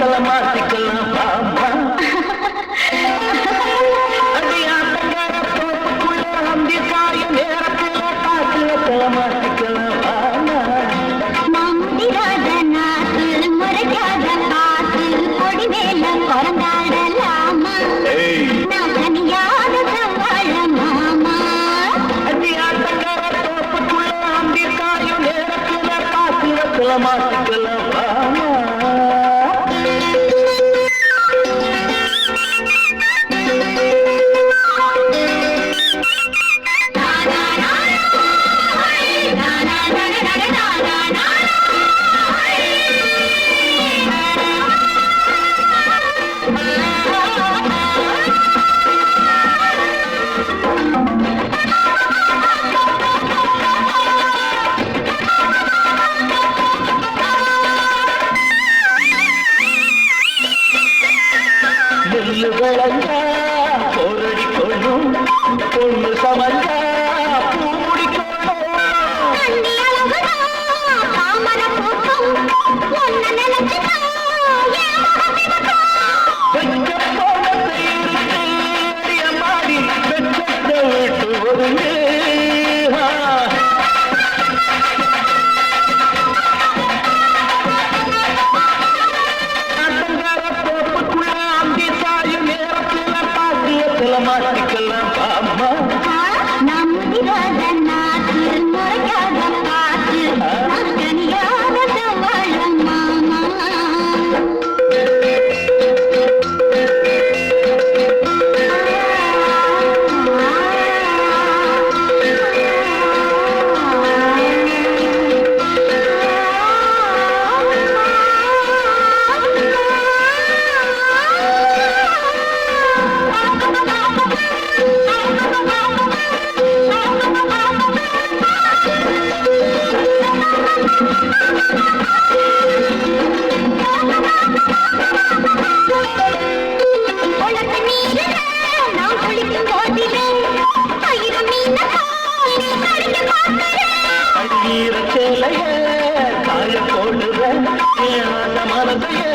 மாத்திக்கலாம் மாத்திக்கலாம் புல்லு விளைஞ்சா பொருள் கொள்ளும் பொண்ணு சமஞ்சா வெச்ச போன செய்யுது மாடி வெச்ச விட்டு ஒதுங்க மாட்டிக்கலாம் பாமா அந்த மனதையே